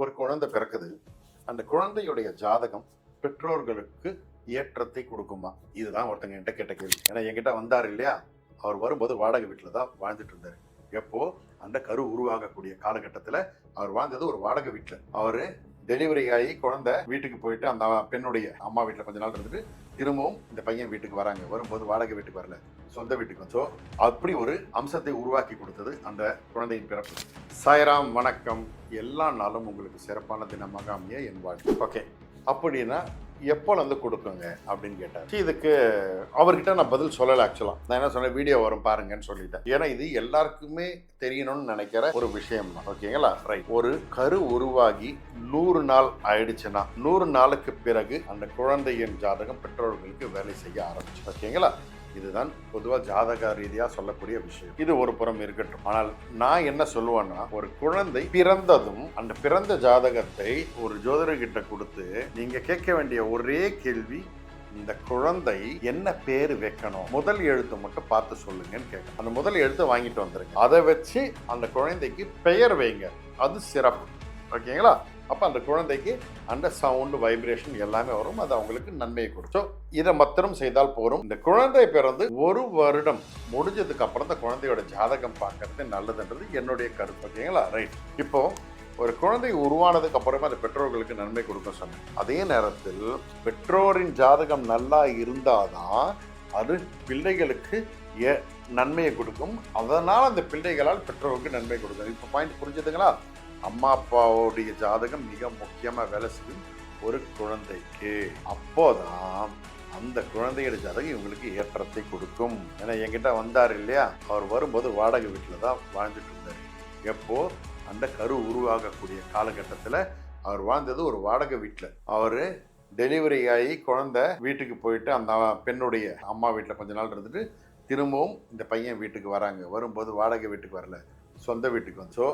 ஒரு குழந்தை பிறக்குது. அந்த குழந்தையுடைய ஜாதகம் பெற்றோர்களுக்கு ஏற்றத்தை கொடுக்குமா? இதுதான் ஒருத்தங்க என்கிட்ட கேட்ட கேள்வி. ஏன்னா என்கிட்ட வந்தார் இல்லையா? அவர் வரும்போது வாடகை வீட்டில் தான் வாழ்ந்துட்டு இருந்தார். எப்போ? அந்த கரு உருவாகக்கூடிய காலகட்டத்தில் அவர் வாழ்ந்தது ஒரு வாடகை வீட்டில். அவர் டெலிவரி ஆகி குழந்தை வீட்டுக்கு போயிட்டு அந்த பெண்ணுடைய அம்மா வீட்டில் கொஞ்ச நாள் இருந்துட்டு திரும்பவும் இந்த பையன் வீட்டுக்கு வராங்க. வரும்போது வாடகை வீட்டுக்கு வரல. சொந்த வீட்டுக்கு ஸோ அப்படி ஒரு அம்சத்தை உருவாக்கி கொடுத்தது அந்த குழந்தையின் பிறப்பு. சாய்ராம் வணக்கம். எல்லா நாளும் உங்களுக்கு சிறப்பான தினமாக அமைய என் வாழ்க்கை ஓகே அப்படின்னா எப்போலேருந்து கொடுக்குங்க அப்படின்னு கேட்டார். இதுக்கு அவர்கிட்ட நான் பதில் சொல்லலை ஆக்சுவலாக நான் என்ன சொன்னேன்? வீடியோ வரும் பாருங்கன்னு சொல்லிட்டேன். ஏன்னா இது எல்லாருக்குமே தெரியணும்னு நினைக்கிற ஒரு விஷயம் தான் ஓகேங்களா? ரைட் ஒரு கரு உருவாகி நூறு நாள் ஆயிடுச்சுன்னா நூறு நாளுக்கு பிறகு அந்த குழந்தையின் ஜாதகம் பெற்றோர்களுக்கு வேலை செய்ய ஆரம்பிச்சு. ஓகேங்களா? இதுதான் பொதுவாக ஜாதக ரீதியாக சொல்லக்கூடிய விஷயம். இது ஒரு புறம் இருக்கட்டும். ஆனால் நான் என்ன சொல்லுவேன்னா ஒரு குழந்தை பிறந்ததும் அந்த பிறந்த ஜாதகத்தை ஒரு ஜோதிடர்கிட்ட கொடுத்து நீங்கள் கேட்க வேண்டிய ஒரே கேள்வி இந்த குழந்தை என்ன பேர் வைக்கணும்? முதல் எழுத்து மட்டும் பார்த்து சொல்லுங்கன்னு கேட்கும் அந்த முதல் எழுத்தை வாங்கிட்டு வந்துருங்க. அதை வச்சு அந்த குழந்தைக்கு பெயர் வைங்க. அது சிறப்பு. ஓகேங்களா? அப்போ அந்த குழந்தைக்கு அந்த சவுண்டு வைப்ரேஷன் எல்லாமே வரும். அது அவங்களுக்கு நன்மையை கொடுக்கும். இதை மாத்திரம் செய்தால் போரும் இந்த குழந்தை பிறந்து ஒரு வருடம் முடிஞ்சதுக்கு அப்புறம் இந்த குழந்தையோட ஜாதகம் பார்க்கறது நல்லதுன்றது என்னுடைய கருத்து. ஓகேங்களா? ரைட் இப்போ ஒரு குழந்தை உருவானதுக்கு அப்புறமா அது பெற்றோர்களுக்கு நன்மை கொடுக்க சொன்னேன். அதே நேரத்தில் பெற்றோரின் ஜாதகம் நல்லா இருந்தாதான் அது பிள்ளைகளுக்கு ஏ நன்மையை கொடுக்கும். அதனால் அந்த பிள்ளைகளால் பெற்றோருக்கு நன்மை கொடுக்கும். இப்போ பாயிண்ட் புரிஞ்சுதுங்களா? அம்மா அப்பாவுடைய ஜாதகம் மிக முக்கியமாக வேலை செய்யும் ஒரு குழந்தைக்கு. அப்போதான் அந்த குழந்தையோட ஜாதகம் இவங்களுக்கு ஏற்றத்தை கொடுக்கும். ஏன்னா என்கிட்ட வந்தார் இல்லையா? அவர் வரும்போது வாடகை வீட்டில் தான் வாழ்ந்துட்டு இருந்தார். எப்போ? அந்த கரு உருவாகக்கூடிய காலகட்டத்தில் அவர் வாழ்ந்தது ஒரு வாடகை வீட்டில். அவர் டெலிவரி ஆகி குழந்தை வீட்டுக்கு போயிட்டு அந்த பெண்ணுடைய அம்மா வீட்டில் கொஞ்ச நாள் இருந்துட்டு திரும்பவும் இந்த பையன் வீட்டுக்கு வராங்க. வரும்போது வாடகை வீட்டுக்கு வரல. சொந்த வீட்டுக்கு வந்து ஸோ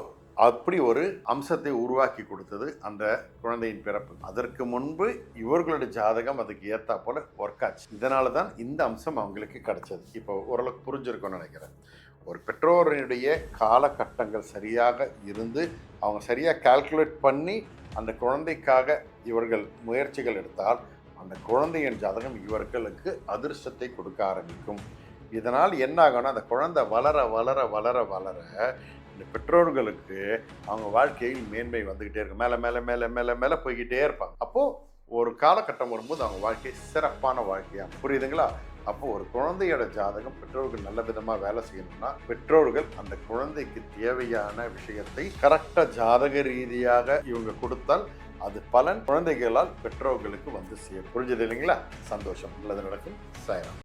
அப்படி ஒரு அம்சத்தை உருவாக்கி கொடுத்தது அந்த குழந்தையின் பிறப்பு. அதற்கு முன்பு இவர்களுடைய ஜாதகம் அதுக்கு ஏற்றா போல ஒர்க் ஆச்சு. இதனால தான் இந்த அம்சம் அவங்களுக்கு கிடைச்சது. இப்போ ஓரளவுக்கு புரிஞ்சிருக்கும்னு நினைக்கிறேன். ஒரு பெற்றோருடைய காலகட்டங்கள் சரியாக இருந்து அவங்க சரியாக கால்குலேட் பண்ணி அந்த குழந்தைக்காக இவர்கள் முயற்சிகள் எடுத்தால் அந்த குழந்தையின் ஜாதகம் இவர்களுக்கு அதிர்ஷ்டத்தை கொடுக்க ஆரம்பிக்கும். இதனால் என்ன ஆகும்னா அந்த குழந்தை வளர வளர வளர வளர இந்த பெற்றோர்களுக்கு அவங்க வாழ்க்கையில் மேன்மை வந்துக்கிட்டே இருக்கும் மேலே மேலே மேலே மேலே மேலே போய்கிட்டே இருப்பாங்க. அப்போது ஒரு காலகட்டம் வரும்போது அவங்க வாழ்க்கை சிறப்பான வாழ்க்கையாக புரியுதுங்களா? அப்போ ஒரு குழந்தையோட ஜாதகம் பெற்றோர்கள் நல்ல விதமாக வேலை செய்யணும்னா பெற்றோர்கள் அந்த குழந்தைக்கு தேவையான விஷயத்தை கரெக்டாக ஜாதக ரீதியாக இவங்க கொடுத்தால் அது பலன் குழந்தைகளால் பெற்றோர்களுக்கு வந்து சேரும். புரிஞ்சது இல்லைங்களா? சந்தோஷம். நல்லது நடக்கும். சாயம்